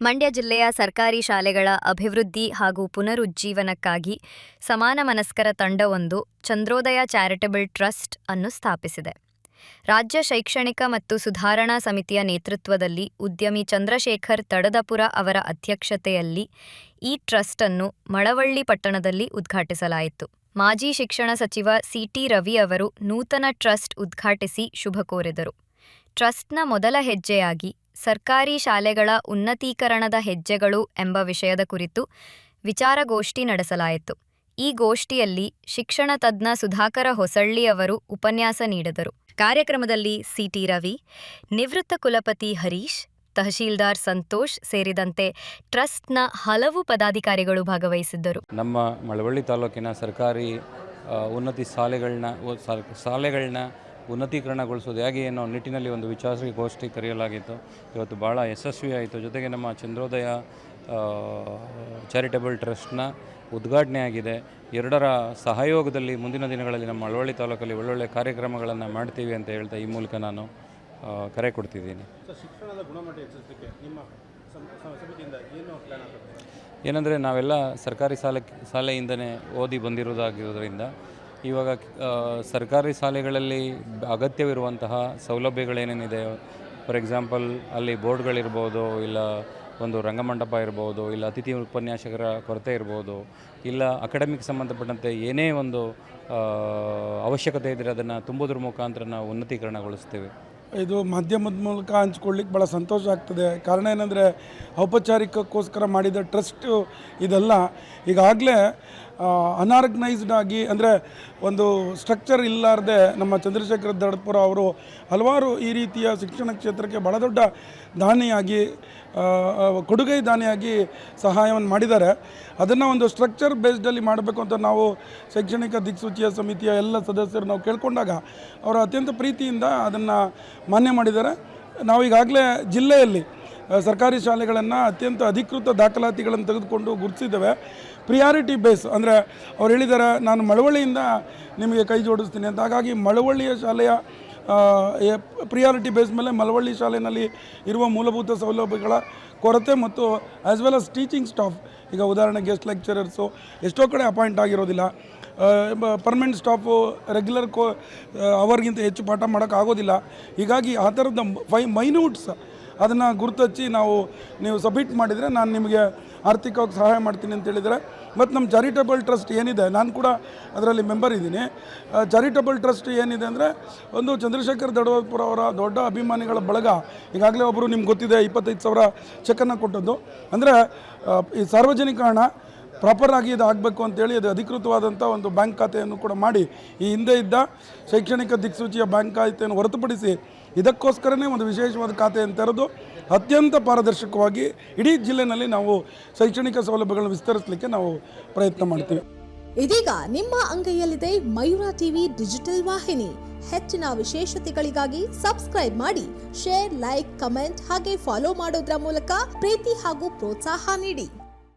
ಮಂಡ್ಯ ಜಿಲ್ಲೆಯ ಸರ್ಕಾರಿ ಶಾಲೆಗಳ ಅಭಿವೃದ್ಧಿ ಹಾಗೂ ಪುನರುಜ್ಜೀವನಕ್ಕಾಗಿ ಸಮಾನ ಮನಸ್ಕರ ತಂಡವೊಂದು ಚಂದ್ರೋದಯ ಚಾರಿಟಬಲ್ ಟ್ರಸ್ಟ್ ಅನ್ನು ಸ್ಥಾಪಿಸಿದೆ. ರಾಜ್ಯ ಶೈಕ್ಷಣಿಕ ಮತ್ತು ಸುಧಾರಣಾ ಸಮಿತಿಯ ನೇತೃತ್ವದಲ್ಲಿ ಉದ್ಯಮಿ ಚಂದ್ರಶೇಖರ್ ತಡದಪುರ ಅವರ ಅಧ್ಯಕ್ಷತೆಯಲ್ಲಿ ಈ ಟ್ರಸ್ಟ್ ಅನ್ನು ಮಳವಳ್ಳಿ ಪಟ್ಟಣದಲ್ಲಿ ಉದ್ಘಾಟಿಸಲಾಯಿತು. ಮಾಜಿ ಶಿಕ್ಷಣ ಸಚಿವ ಸಿಟಿ ರವಿ ಅವರು ನೂತನ ಟ್ರಸ್ಟ್ ಉದ್ಘಾಟಿಸಿ ಶುಭ ಕೋರಿದರು. ಟ್ರಸ್ಟ್ನ ಮೊದಲ ಹೆಜ್ಜೆಯಾಗಿ ಸರ್ಕಾರಿ ಶಾಲೆಗಳ ಉನ್ನತೀಕರಣದ ಹೆಜ್ಜೆಗಳು ಎಂಬ ವಿಷಯದ ಕುರಿತು ವಿಚಾರಗೋಷ್ಠಿ ನಡೆಸಲಾಯಿತು. ಈ ಗೋಷ್ಠಿಯಲ್ಲಿ ಶಿಕ್ಷಣ ತಜ್ಞ ಸುಧಾಕರ ಹೊಸಳ್ಳಿ ಅವರು ಉಪನ್ಯಾಸ ನೀಡಿದರು. ಕಾರ್ಯಕ್ರಮದಲ್ಲಿ ಸಿಟಿ ರವಿ, ನಿವೃತ್ತ ಕುಲಪತಿ ಹರೀಶ್, ತಹಶೀಲ್ದಾರ್ ಸಂತೋಷ್ ಸೇರಿದಂತೆ ಟ್ರಸ್ಟ್ನ ಹಲವು ಪದಾಧಿಕಾರಿಗಳು ಭಾಗವಹಿಸಿದ್ದರು. ನಮ್ಮ ಮಳವಳ್ಳಿ ತಾಲೂಕಿನ ಸರ್ಕಾರಿ ಉನ್ನತಿ ಶಾಲೆಗಳನ್ನ ಶಾಲೆಗಳನ್ನ ಉನ್ನತೀಕರಣಗೊಳಿಸೋದು. ಹೇಗೆ ಅನ್ನೋ ನಿಟ್ಟಿನಲ್ಲಿ ಒಂದು ವಿಚಾರಗೋಷ್ಠಿ ಕರೆಯಲಾಗಿತ್ತು. ಇವತ್ತು ಭಾಳ ಯಶಸ್ವಿಯಾಯಿತು ಜೊತೆಗೆ ನಮ್ಮ ಚಂದ್ರೋದಯ ಚಾರಿಟಬಲ್ ಟ್ರಸ್ಟ್ನ ಉದ್ಘಾಟನೆ ಆಗಿದೆ. ಎರಡರ ಸಹಯೋಗದಲ್ಲಿ ಮುಂದಿನ ದಿನಗಳಲ್ಲಿ ನಮ್ಮ ಅಳವಳ್ಳಿ ತಾಲೂಕಲ್ಲಿ ಒಳ್ಳೊಳ್ಳೆ ಕಾರ್ಯಕ್ರಮಗಳನ್ನು ಮಾಡ್ತೀವಿ ಅಂತ ಹೇಳ್ತಾ ಈ ಮೂಲಕ ನಾನು ಕರೆ ಕೊಡ್ತಿದ್ದೀನಿ. ಏನಂದರೆ ನಾವೆಲ್ಲ ಸರ್ಕಾರಿ ಶಾಲೆ ಶಾಲೆಯಿಂದನೇ ಓದಿ ಬಂದಿರೋದಾಗಿರೋದ್ರಿಂದ ಇವಾಗ ಸರ್ಕಾರಿ ಶಾಲೆಗಳಲ್ಲಿ ಅಗತ್ಯವಿರುವಂತಹ ಸೌಲಭ್ಯಗಳೇನೇನಿದೆ? ಫಾರ್ ಎಕ್ಸಾಂಪಲ್ ಅಲ್ಲಿ ಬೋರ್ಡ್ಗಳಿರ್ಬೋದು, ಇಲ್ಲ ಒಂದು ರಂಗಮಂಟಪ ಇರ್ಬೋದು, ಇಲ್ಲ ಅತಿಥಿ ಉಪನ್ಯಾಸಕರ ಕೊರತೆ ಇರ್ಬೋದು, ಇಲ್ಲ ಅಕಾಡೆಮಿಕ್ ಸಂಬಂಧಪಟ್ಟಂತೆ ಏನೇ ಒಂದು ಅವಶ್ಯಕತೆ ಇದ್ದರೆ ಅದನ್ನು ತುಂಬೋದ್ರ ಮುಖಾಂತರ ನಾವು ಉನ್ನತೀಕರಣಗೊಳಿಸ್ತೇವೆ. ಇದು ಮಾಧ್ಯಮದ ಮೂಲಕ ಹಂಚ್ಕೊಳ್ಳಿಕ್ಕೆ ಭಾಳ ಸಂತೋಷ ಆಗ್ತದೆ. ಕಾರಣ ಏನಂದರೆ ಔಪಚಾರಿಕಕ್ಕೋಸ್ಕರ ಮಾಡಿದ ಟ್ರಸ್ಟು ಇದೆಲ್ಲ. ಈಗಾಗಲೇ ಅನಾರ್ಗನೈಸ್ಡ್ ಆಗಿ, ಅಂದರೆ ಒಂದು ಸ್ಟ್ರಕ್ಚರ್ ಇಲ್ಲಾರ್ದೆ ನಮ್ಮ ಚಂದ್ರಶೇಖರ ದಡಪುರ ಅವರು ಹಲವಾರು ಈ ರೀತಿಯ ಶಿಕ್ಷಣ ಕ್ಷೇತ್ರಕ್ಕೆ ಬಹಳ ದೊಡ್ಡ ದಾನಿಯಾಗಿ ಕೊಡುಗೆ ದಾನಿಯಾಗಿ ಸಹಾಯವನ್ನು ಮಾಡಿದ್ದಾರೆ. ಅದನ್ನು ಒಂದು ಸ್ಟ್ರಕ್ಚರ್ ಬೇಸ್ಡಲ್ಲಿ ಮಾಡಬೇಕು ಅಂತ ನಾವು ಶೈಕ್ಷಣಿಕ ದಿಕ್ಸೂಚಿಯ ಸಮಿತಿಯ ಎಲ್ಲ ಸದಸ್ಯರು ನಾವು ಕೇಳಿಕೊಂಡಾಗ ಅವರು ಅತ್ಯಂತ ಪ್ರೀತಿಯಿಂದ ಅದನ್ನು ಮಾನ್ಯ ಮಾಡಿದ್ದಾರೆ. ನಾವು ಈಗಾಗಲೇ ಜಿಲ್ಲೆಯಲ್ಲಿ ಸರ್ಕಾರಿ ಶಾಲೆಗಳನ್ನು ಅತ್ಯಂತ ಅಧಿಕೃತ ದಾಖಲಾತಿಗಳನ್ನು ತೆಗೆದುಕೊಂಡು ಗುರುತಿಸಿದ್ದೇವೆ. ಪ್ರಿಯಾರಿಟಿ ಬೇಸ್ ಅಂದರೆ ಅವ್ರು ಹೇಳಿದ್ದಾರೆ ನಾನು ಮಳವಳ್ಳಿಯಿಂದ ನಿಮಗೆ ಕೈ ಜೋಡಿಸ್ತೀನಿ ಅಂತ. ಹಾಗಾಗಿ ಮಳವಳ್ಳಿಯ ಶಾಲೆಯ ಪ್ರಿಯಾರಿಟಿ ಬೇಸ್ ಮೇಲೆ ಮಳವಳ್ಳಿ ಶಾಲೆಯಲ್ಲಿ ಇರುವ ಮೂಲಭೂತ ಸೌಲಭ್ಯಗಳ ಕೊರತೆ ಮತ್ತು as well as teaching staff ಈಗ ಉದಾಹರಣೆ ಗೆಸ್ಟ್ ಲೆಕ್ಚರರ್ಸು ಎಷ್ಟೋ ಕಡೆ ಅಪಾಯಿಂಟ್ ಆಗಿರೋದಿಲ್ಲ. ಪರ್ಮನೆಂಟ್ ಸ್ಟಾಫು ರೆಗ್ಯುಲರ್ ಕೋ ಅವರ್ಗಿಂತ ಹೆಚ್ಚು ಪಾಠ ಮಾಡೋಕ್ಕಾಗೋದಿಲ್ಲ. ಹೀಗಾಗಿ ಆ ಥರದ ಫೈ ಮೈನ್ಯೂಟ್ಸ್ ಅದನ್ನು ಗುರುತಚ್ಚಿ ನಾವು, ನೀವು ಸಬ್ಮಿಟ್ ಮಾಡಿದರೆ ನಾನು ನಿಮಗೆ ಆರ್ಥಿಕವಾಗಿ ಸಹಾಯ ಮಾಡ್ತೀನಿ ಅಂತ ಹೇಳಿದರೆ. ಮತ್ತು ನಮ್ಮ ಚಾರಿಟಬಲ್ ಟ್ರಸ್ಟ್ ಏನಿದೆ, ನಾನು ಕೂಡ ಅದರಲ್ಲಿ ಮೆಂಬರ್ ಇದ್ದೀನಿ. ಚಾರಿಟಬಲ್ ಟ್ರಸ್ಟ್ ಏನಿದೆ ಅಂದರೆ, ಒಂದು ಚಂದ್ರಶೇಖರ್ ದಡವಪುರ ಅವರ ದೊಡ್ಡ ಅಭಿಮಾನಿಗಳ ಬಳಗ. ಈಗಾಗಲೇ ಒಬ್ಬರು ನಿಮ್ಗೆ ಗೊತ್ತಿದೆ, ಇಪ್ಪತ್ತೈದು ಸಾವಿರ ಚೆಕ್ಕನ್ನು ಕೊಟ್ಟದ್ದು. ಅಂದರೆ ಈ ಸಾರ್ವಜನಿಕ ಹಣ ಪ್ರಾಪರ್ ಆಗಿ ಇದು ಆಗಬೇಕು ಅಂತೇಳಿ ಅದು ಅಧಿಕೃತವಾದಂಥ ಒಂದು ಬ್ಯಾಂಕ್ ಖಾತೆಯನ್ನು ಕೂಡ ಮಾಡಿ, ಈ ಹಿಂದೆ ಇದ್ದ ಶೈಕ್ಷಣಿಕ ದಿಕ್ಸೂಚಿಯ ಬ್ಯಾಂಕ್ ಖಾತೆಯನ್ನು ಹೊರತುಪಡಿಸಿ ಇದಕ್ಕೋಸ್ಕರನೇ ಒಂದು ವಿಶೇಷವಾದ ಖಾತೆಯನ್ನು ತೆರೆದು ಅತ್ಯಂತ ಪಾರದರ್ಶಕವಾಗಿ ಇಡೀ ಜಿಲ್ಲೆನಲ್ಲಿ ನಾವು ಶೈಕ್ಷಣಿಕ ಸೌಲಭ್ಯಗಳನ್ನು ವಿಸ್ತರಿಸಲಿಕ್ಕೆ ನಾವು ಪ್ರಯತ್ನ ಮಾಡ್ತೀವಿ. ಇದೀಗ ನಿಮ್ಮ ಅಂಗೈಯಲ್ಲಿದೆ ಮಯೂರ ಟಿವಿ ಡಿಜಿಟಲ್ ವಾಹಿನಿ. ಹೆಚ್ಚಿನ ವಿಶೇಷತೆಗಳಿಗಾಗಿ ಸಬ್ಸ್ಕ್ರೈಬ್ ಮಾಡಿ, ಶೇರ್, ಲೈಕ್, ಕಮೆಂಟ್ ಹಾಗೆ ಫಾಲೋ ಮಾಡೋದ್ರ ಮೂಲಕ ಪ್ರೀತಿ ಹಾಗೂ ಪ್ರೋತ್ಸಾಹ ನೀಡಿ.